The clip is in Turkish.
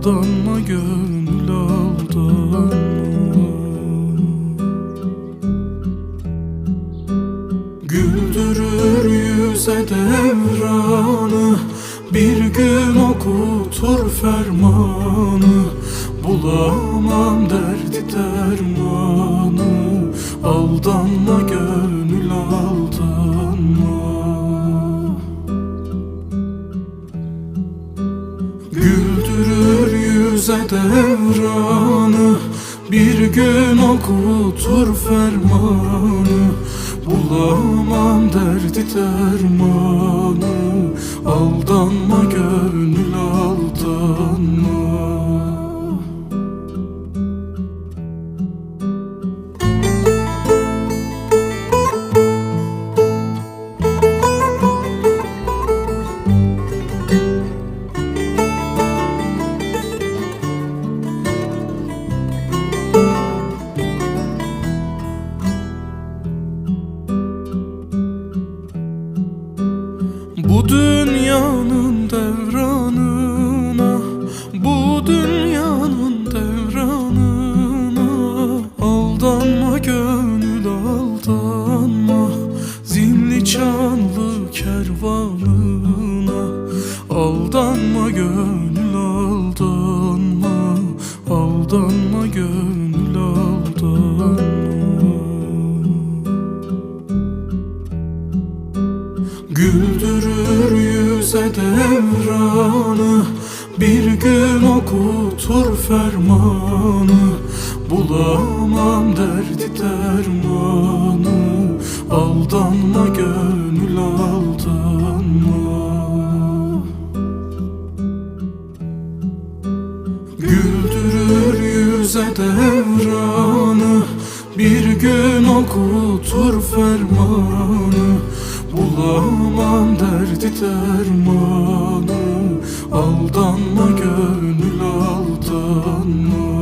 Aldanma gönül aldanma. Güldürür yüze devranı Bir gün okutur fermanı. Bulamam derdi dermanı Aldanma gönül aldanma Yüze devranı Bir gün okutur fermanı. Bulamam derdi dermanı. Aldanma gönül aldanma yüze devranı Bir gün okutur fermanı. Bulamam derdi dermanı Aldanma gönül aldanma. Güldürür yüze devranı Bir gün okutur fermanı Bulamam derdi dermanı Aldanma gönül aldanma